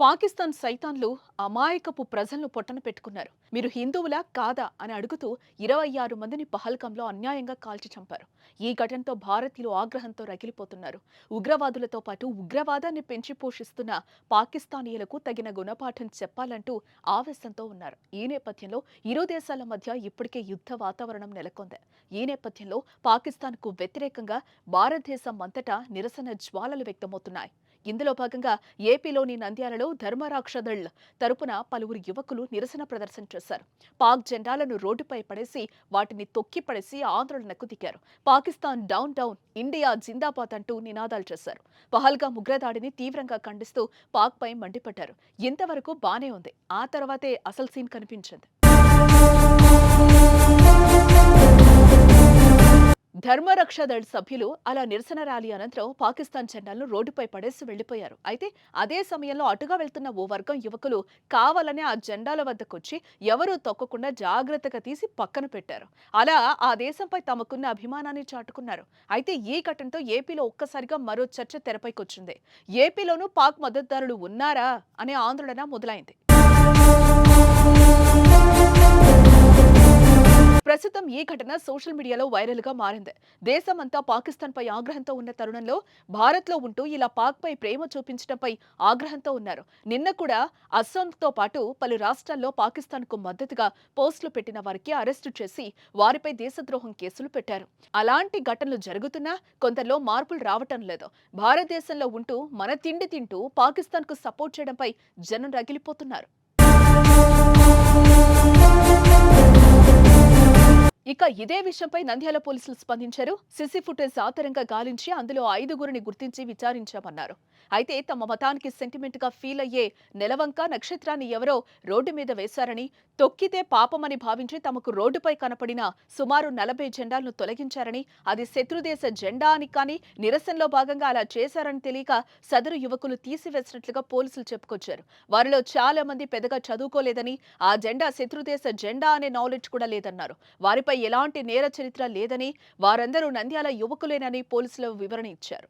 పాకిస్తాన్ సైతాన్లు అమాయకపు ప్రజలను పొట్టన పెట్టుకున్నారు. మీరు హిందువులా కాదా అని అడుగుతూ ఇరవై ఆరు మందిని పహల్కంలో అన్యాయంగా కాల్చి చంపారు. ఈ ఘటనతో భారతీయులు ఆగ్రహంతో రగిలిపోతున్నారు. ఉగ్రవాదులతో పాటు ఉగ్రవాదాన్ని పెంచి పోషిస్తున్న పాకిస్తానీయులకు తగిన గుణపాఠం చెప్పాలంటూ ఆవేశంతో ఉన్నారు. ఈ నేపథ్యంలో ఇరు దేశాల మధ్య ఇప్పటికే యుద్ధ వాతావరణం నెలకొంది. ఈ నేపథ్యంలో పాకిస్తాన్కు వ్యతిరేకంగా భారతదేశం అంతటా నిరసన జ్వాలలు వ్యక్తమవుతున్నాయి. ఇందులో భాగంగా ఏపీలోని నంద్యాలలో ధర్మరాక్షదళ్ తరపున పలువురు యువకులు నిరసన ప్రదర్శన చేశారు. పాక్ జెండాలను రోడ్డుపై పడేసి వాటిని తొక్కి పడేసి ఆందోళనకు దిగారు. పాకిస్తాన్ డౌన్ డౌన్ ఇండియా జిందాబాద్ అంటూ నినాదాలు చేశారు. పహల్గా ఉగ్రదాడిని తీవ్రంగా ఖండిస్తూ పాక్ పై మండిపడ్డారు. ఇంతవరకు బానే ఉంది. ఆ తర్వాతే అసలు సీన్ కనిపించింది. ధర్మరక్షదళ్ సభ్యులు అలా నిరసన ర్యాలీ అనంతరం పాకిస్తాన్ జెండాలను రోడ్డుపై పడేసి వెళ్ళిపోయారు అయితే అదే సమయంలో అటుగా వెళ్తున్న ఓ వర్గం యువకులు కావాలనే ఆ జెండాల వద్దకొచ్చి ఎవరూ తొక్కకుండా జాగ్రత్తగా తీసి పక్కన పెట్టారు. అలా ఆ దేశంపై తమకున్న అభిమానాన్ని చాటుకున్నారు. అయితే ఈ ఘటనతో ఏపీలో ఒక్కసారిగా మరో చర్చ తెరపైకొచ్చింది. ఏపీలోనూ పాక్ మద్దతుదారులు ఉన్నారా అనే ఆందోళన మొదలైంది. ప్రస్తుతం ఈ ఘటన సోషల్ మీడియాలో వైరల్గా మారింది? దేశమంతా పాకిస్తాన్ పై ఆగ్రహంతో ఉన్న తరుణంలో భారత్లో ఉంటూ ఇలా పాక్ పై ప్రేమ చూపించడంపై ఆగ్రహంతో ఉన్నారు. నిన్న కూడా అస్సాంతో పాటు పలు రాష్ట్రాల్లో పాకిస్తాన్కు మద్దతుగా పోస్టులు పెట్టిన వారికి అరెస్టు చేసి వారిపై దేశద్రోహం కేసులు పెట్టారు. అలాంటి ఘటనలు జరుగుతున్నా కొందరిలో మార్పులు రావటం లేదు. భారతదేశంలో ఉంటూ మన తిండి తింటూ పాకిస్తాన్కు సపోర్ట్ చేయడంపై జనం రగిలిపోతున్నారు. ఇక ఇదే విషయంపై నంద్యాల పోలీసులు స్పందించారు. సిసి ఫుటేజ్ ఆధారంగా గాలించి అందులో ఐదుగురిని గుర్తించి విచారించామన్నారు. అయితే తమ మతానికి సెంటిమెంట్గా ఫీల్ అయ్యే నెలవంక నక్షత్రాన్ని ఎవరో రోడ్డు మీద వేశారని తొక్కితే పాపమని భావించి తమకు రోడ్డుపై కనపడిన సుమారు నలభై జెండాలను తొలగించారని అది శత్రుదేశ జెండా అని కానీ నిరసనలో భాగంగా అలా చేశారని తెలియక సదరు యువకులు తీసివేసినట్లుగా పోలీసులు చెప్పుకొచ్చారు. వారిలో చాలా మంది పెద్దగా చదువుకోలేదని ఆ జెండా శత్రుదేశ జెండా అనే నాలెడ్జ్ కూడా లేదన్నారు. వారిపై ఎలాంటి నేర చరిత్ర లేదని వారందరూ నంద్యాల యువకులేనని పోలీసులు వివరణ ఇచ్చారు.